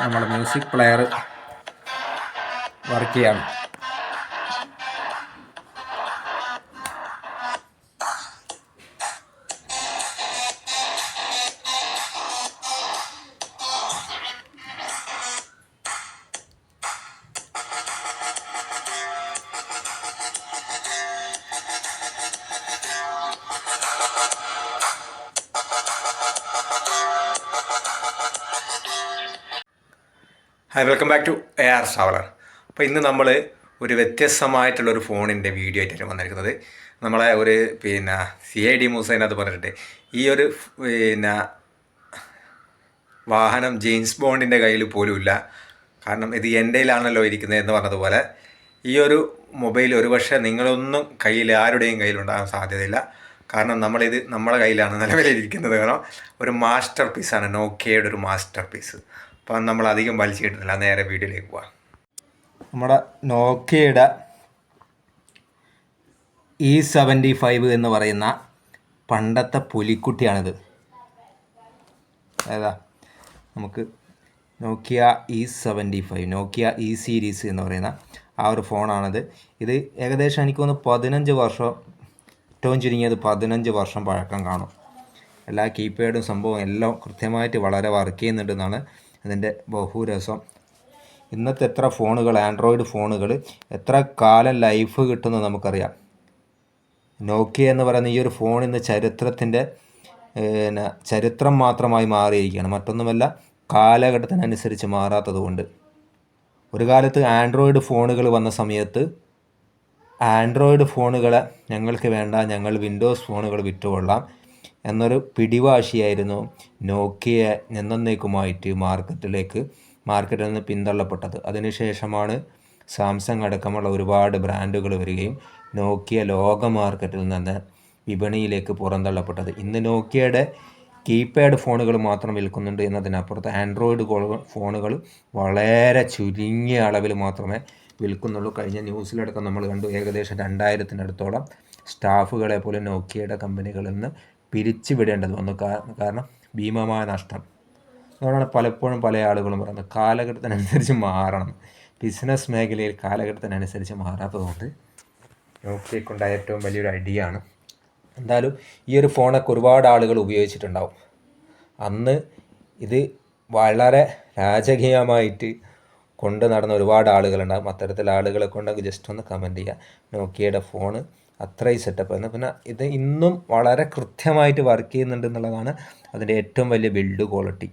നമ്മുടെ music player work ചെയ്യാണ്. Hi welcome back to A R traveller അപ്പോൾ ഇന്ന് നമ്മൾ ഒരു വ്യത്യസ്തമായിട്ടുള്ള ഒരു ഫോണിന്റെ വീഡിയോ ആയിട്ടാണ് വന്നിരിക്കുന്നത്. നമ്മളെ ഒരു പിന്നെ സി ഐ ഡി മൂസൈനകത്ത് പറഞ്ഞിട്ട് ഈ ഒരു പിന്നെ വാഹനം ജെയിംസ് ബോണ്ടിന്റെ കയ്യിൽ പോലും ഇല്ല കാരണം ഇത് എന്റെയിലാണല്ലോ ഇരിക്കുന്നത് എന്ന് പറഞ്ഞതുപോലെ ഈ ഒരു മൊബൈൽ ഒരുപക്ഷെ നിങ്ങളൊന്നും കയ്യിൽ ആരുടെയും കയ്യിലുണ്ടാകാൻ സാധ്യതയില്ല. കാരണം നമ്മളിത് നമ്മുടെ കയ്യിലാണ് നിലവിലിരിക്കുന്നത്. കാരണം ഒരു മാസ്റ്റർ പീസാണ് നോക്കിയയുടെ ഒരു മാസ്റ്റർ പീസ് അപ്പം നമ്മൾ അധികം വലിച്ചു കിട്ടുന്നില്ല. നേരെ വീട്ടിലേക്ക് പോവാം. നമ്മുടെ നോക്കിയുടെ ഇ സെവന്റി ഫൈവ് എന്ന് പറയുന്ന പണ്ടത്തെ പുലിക്കുട്ടിയാണിത്. ഏതാ? നമുക്ക് Nokia E seventy five Nokia E series എന്ന് പറയുന്ന ആ ഒരു ഫോണാണിത്. ഇത് ഏകദേശം എനിക്ക് തോന്നുന്നു പതിനഞ്ച് വർഷം ഏറ്റവും ചുരുങ്ങിയത് പതിനഞ്ച് വർഷം പഴക്കം കാണും. എല്ലാ കീപാഡും സംഭവം എല്ലാം കൃത്യമായിട്ട് വളരെ വർക്ക് ചെയ്യുന്നുണ്ടെന്നാണ് അതിന്റെ ബഹുരസം. ഇന്നത്തെ എത്ര ഫോണുകൾ ആൻഡ്രോയിഡ് ഫോണുകൾ എത്ര കാലം ലൈഫ് കിട്ടുമെന്ന് നമുക്കറിയാം. നോക്കിയ എന്ന് പറയുന്ന ഈ ഒരു ഫോൺ ഇന്ന് ചരിത്രത്തിന്റെ പിന്നെ ചരിത്രം മാത്രമായി മാറിയിരിക്കുകയാണ്. മറ്റൊന്നുമല്ല കാലഘട്ടത്തിനനുസരിച്ച് മാറാത്തതുകൊണ്ട്. ഒരു കാലത്ത് ആൻഡ്രോയിഡ് ഫോണുകൾ വന്ന സമയത്ത് ആൻഡ്രോയിഡ് ഫോണുകളെ ഞങ്ങൾക്ക് വേണ്ട ഞങ്ങൾ വിൻഡോസ് ഫോണുകൾ വിറ്റുകൊള്ളാം. എന്നൊരു പിടിവാശിയായിരുന്നു നോക്കിയ എന്നേക്കുമായിട്ട് മാർക്കറ്റിലേക്ക് മാർക്കറ്റിൽ നിന്ന് പിന്തള്ളപ്പെട്ടത്. അതിനുശേഷമാണ് സാംസങ് അടക്കമുള്ള ഒരുപാട് ബ്രാൻഡുകൾ വരികയും നോക്കിയ ലോക മാർക്കറ്റിൽ നിന്ന് വിപണിയിലേക്ക് പുറന്തള്ളപ്പെട്ടത്. ഇന്ന് നോക്കിയയുടെ കീപാഡ് ഫോണുകൾ മാത്രം വിൽക്കുന്നുണ്ട് എന്നതിനപ്പുറത്ത് ആൻഡ്രോയിഡ് ഫോണുകൾ വളരെ ചുരുങ്ങിയ അളവിൽ മാത്രമേ വിൽക്കുന്നുള്ളൂ. കഴിഞ്ഞ ന്യൂസിലടക്കം നമ്മൾ കണ്ടു ഏകദേശം രണ്ടായിരത്തിനടുത്തോളം സ്റ്റാഫുകളെ പോലും നോക്കിയയുടെ കമ്പനികളിൽ നിന്ന് പിരിച്ചു വിടേണ്ടത് വന്നു കാരണം ഭീമമായ നഷ്ടം. അതുകൊണ്ടാണ് പലപ്പോഴും പല ആളുകളും പറയുന്നത് കാലഘട്ടത്തിനനുസരിച്ച് മാറണം. ബിസിനസ് മേഖലയിൽ കാലഘട്ടത്തിനനുസരിച്ച് മാറാത്തതുകൊണ്ട് നോക്കിയേക്കൊണ്ടായ ഏറ്റവും വലിയൊരു ഐഡിയ ആണ്. എന്തായാലും ഈ ഒരു ഫോണൊക്കെ ഒരുപാട് ആളുകൾ ഉപയോഗിച്ചിട്ടുണ്ടാവും. അന്ന് ഇത് വളരെ രാജകീയമായിട്ട് കൊണ്ട് നടന്ന ഒരുപാട് ആളുകളുണ്ടാകും അത്തരത്തിലുള്ള ആളുകളെ കൊണ്ടൊക്കെ ജസ്റ്റ് ഒന്ന് കമന്റ് ചെയ്യുക നോക്കിയയുടെ ഫോണ് അത്രയും സെറ്റപ്പ് ആയിരുന്നു പിന്നെ ഇത് ഇന്നും വളരെ കൃത്യമായിട്ട് വർക്ക് ചെയ്യുന്നുണ്ട് എന്നുള്ളതാണ് അതിന്റെ ഏറ്റവും വലിയ ബിൽഡ് ക്വാളിറ്റി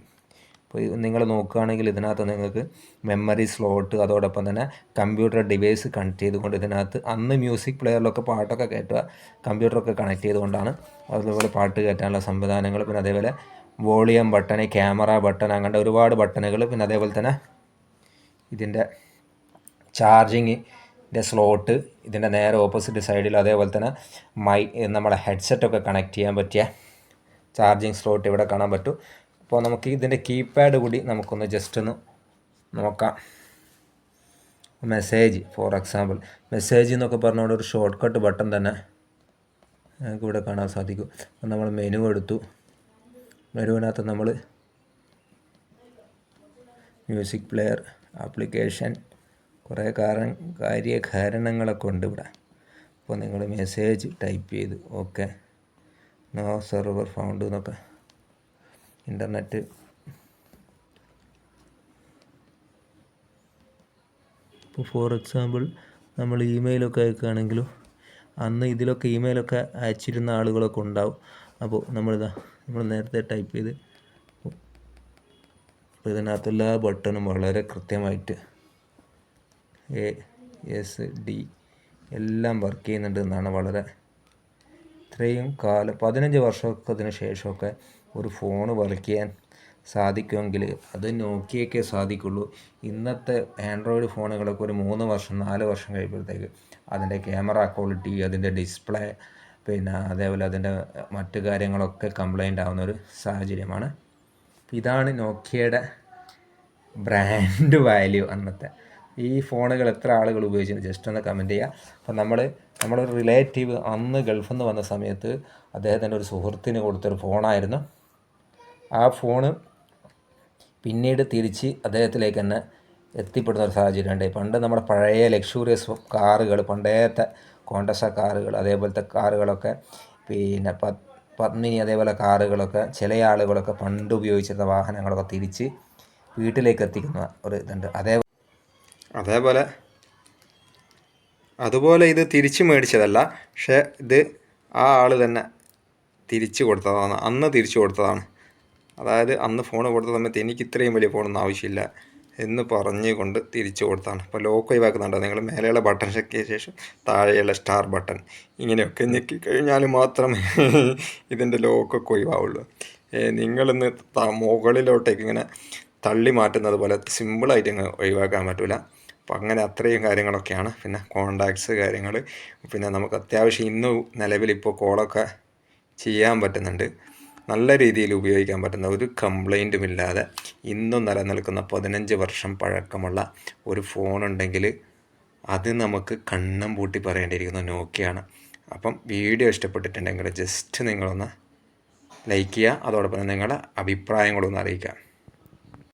ഇപ്പോൾ നിങ്ങൾ നോക്കുകയാണെങ്കിൽ ഇതിനകത്ത് നിങ്ങൾക്ക് മെമ്മറി സ്ലോട്ട് അതോടൊപ്പം തന്നെ കമ്പ്യൂട്ടർ ഡിവൈസ് കണക്ട് ചെയ്തുകൊണ്ട് ഇതിനകത്ത് അന്ന് മ്യൂസിക് പ്ലെയറിലൊക്കെ പാട്ടൊക്കെ കയറ്റുക കമ്പ്യൂട്ടറൊക്കെ കണക്ട് ചെയ്തുകൊണ്ടാണ് അതുപോലെ പാട്ട് കയറ്റാനുള്ള സംവിധാനങ്ങൾ പിന്നെ അതേപോലെ വോളിയം ബട്ടൺ ക്യാമറ ബട്ടൺ അങ്ങനത്തെ ഒരുപാട് ബട്ടണുകൾ പിന്നെ അതേപോലെ തന്നെ ഇതിന്റെ ചാർജിങ്ങിന്റെ സ്ലോട്ട് ഇതിന്റെ നേരെ ഓപ്പോസിറ്റ് സൈഡിൽ അതേപോലെ തന്നെ മൈ നമ്മുടെ ഹെഡ്സെറ്റൊക്കെ കണക്ട് ചെയ്യാൻ പറ്റിയ ചാർജിങ് സ്ലോട്ട് ഇവിടെ കാണാൻ പറ്റും. അപ്പോൾ നമുക്ക് ഇതിന്റെ കീപാഡ് കൂടി നമുക്കൊന്ന് ജസ്റ്റ് ഒന്ന് നോക്കാം. മെസ്സേജ് ഫോർ എക്സാമ്പിൾ മെസ്സേജ് എന്നൊക്കെ പറഞ്ഞുകൊണ്ട് ഒരു ഷോർട്ട് കട്ട് ബട്ടൺ തന്നെ നമുക്ക് ഇവിടെ കാണാൻ സാധിക്കും. അപ്പോൾ നമ്മൾ മെനു എടുത്തു. മെനുവിനകത്ത് നമ്മൾ മ്യൂസിക് പ്ലെയർ ആപ്ലിക്കേഷൻ കുറേ കാരണം കാര്യ കാരണങ്ങളൊക്കെ ഉണ്ട് ഇവിടെ. അപ്പോൾ നിങ്ങൾ മെസ്സേജ് ടൈപ്പ് ചെയ്ത് ഓക്കെ നോ സെർവർ ഫൗണ്ട് എന്നൊക്കെ. ഇന്റർനെറ്റ് ഇപ്പോൾ ഫോർ എക്സാമ്പിൾ നമ്മൾ ഇമെയിലൊക്കെ അയക്കുകയാണെങ്കിലും അന്ന് ഇതിലൊക്കെ ഇമെയിലൊക്കെ അയച്ചിരുന്ന ആളുകളൊക്കെ ഉണ്ടാവും. അപ്പോൾ നമ്മളിതാ നമ്മൾ നേരത്തെ ടൈപ്പ് ചെയ്ത് അപ്പോൾ ഇതിനകത്തുള്ള ബട്ടണും വളരെ കൃത്യമായിട്ട് എ എസ് ഡി എല്ലാം വർക്ക് ചെയ്യുന്നുണ്ട് എന്നാണ് വളരെ ഇത്രയും കാലം പതിനഞ്ച് വർഷത്തിന് ശേഷമൊക്കെ ഒരു ഫോൺ വർക്ക് ചെയ്യാൻ സാധിക്കുമെങ്കിൽ അത് നോക്കിയൊക്കെ സാധിക്കുള്ളൂ. ഇന്നത്തെ ആൻഡ്രോയിഡ് ഫോണുകളൊക്കെ ഒരു മൂന്ന് വർഷം നാല് വർഷം കഴിയുമ്പോഴത്തേക്ക് അതിന്റെ ക്യാമറ ക്വാളിറ്റി അതിന്റെ ഡിസ്പ്ലേ പിന്നെ അതേപോലെ അതിന്റെ മറ്റു കാര്യങ്ങളൊക്കെ കംപ്ലൈന്റ് ആവുന്ന ഒരു സാഹചര്യമാണ്. ഇതാണ് നോക്കിയയുടെ ബ്രാൻഡ് വാല്യൂ അന്നത്തെ. ഈ ഫോണുകൾ എത്ര ആളുകൾ ഉപയോഗിച്ചു ജസ്റ്റ് ഒന്ന് കമന്റ് ചെയ്യുക അപ്പം നമ്മൾ നമ്മളൊരു റിലേറ്റീവ് അന്ന് ഗൾഫിൽ നിന്ന് വന്ന സമയത്ത് അദ്ദേഹത്തിന്റെ ഒരു സുഹൃത്തിന് കൊടുത്തൊരു ഫോണായിരുന്നു. ആ ഫോണ് പിന്നീട് തിരിച്ച് അദ്ദേഹത്തിലേക്ക് തന്നെ എത്തിപ്പെടുന്ന ഒരു സാഹചര്യം ഉണ്ട്. പണ്ട് നമ്മുടെ പഴയ ലക്ഷൂറിയസ് കാറുകൾ പണ്ടേത്തെ കോണ്ടസ കാറുകൾ അതേപോലത്തെ കാറുകളൊക്കെ പിന്നെ പത്മിനി അതേപോലെ കാറുകളൊക്കെ ചില ആളുകളൊക്കെ പണ്ട് ഉപയോഗിച്ചിരുന്ന വാഹനങ്ങളൊക്കെ തിരിച്ച് വീട്ടിലേക്ക് എത്തിക്കുന്ന ഒരു ഇതുണ്ട്. അതേ അതേപോലെ. അതുപോലെ ഇത് തിരിച്ചു മേടിച്ചതല്ല. പക്ഷേ ഇത് ആ ആൾ തന്നെ തിരിച്ചു കൊടുത്തതാണ്. അന്ന് തിരിച്ചു കൊടുത്തതാണ്. അതായത് അന്ന് ഫോൺ കൊടുത്ത സമയത്ത് എനിക്ക് ഇത്രയും വലിയ ഫോണൊന്നും ആവശ്യമില്ല എന്ന് പറഞ്ഞുകൊണ്ട് തിരിച്ചു കൊടുത്തതാണ് അപ്പോൾ ലോക്ക് ഒഴിവാക്കുന്നുണ്ട്? നിങ്ങൾ മേലെയുള്ള ബട്ടൺ ചെക്കിയ ശേഷം താഴെയുള്ള സ്റ്റാർ ബട്ടൺ ഇങ്ങനെയൊക്കെ ഞെക്കി കഴിഞ്ഞാൽ മാത്രമേ ഇതിന്റെ ലോക്കൊക്കെ ഒഴിവാവുള്ളൂ. നിങ്ങളിന്ന് മുകളിലോട്ടേക്ക് ഇങ്ങനെ തള്ളി മാറ്റുന്നത് പോലെ സിമ്പിളായിട്ട് അങ്ങ് ഒഴിവാക്കാൻ പറ്റില്ല അപ്പം അങ്ങനെ അത്രയും കാര്യങ്ങളൊക്കെയാണ്. പിന്നെ കോണ്ടാക്ട്സ് കാര്യങ്ങൾ പിന്നെ നമുക്ക് അത്യാവശ്യം ഇന്ന് നിലവിൽ ഇപ്പോൾ കോളൊക്കെ ചെയ്യാൻ പറ്റുന്നുണ്ട്. നല്ല രീതിയിൽ ഉപയോഗിക്കാൻ പറ്റുന്ന ഒരു കംപ്ലൈന്റും ഇല്ലാതെ ഇന്നും നിലനിൽക്കുന്ന പതിനഞ്ച് വർഷം പഴക്കമുള്ള ഒരു ഫോൺ ഉണ്ടെങ്കിൽ അത് നമുക്ക് കണ്ണം പൂട്ടി പറയേണ്ടിയിരിക്കുന്ന നോക്കിയാണ്. അപ്പം വീഡിയോ ഇഷ്ടപ്പെട്ടിട്ടുണ്ടെങ്കിൽ ജസ്റ്റ് നിങ്ങളൊന്ന് ലൈക്ക് ചെയ്യുക. അതോടൊപ്പം നിങ്ങളുടെ അഭിപ്രായങ്ങളൊന്ന് അറിയിക്കുക.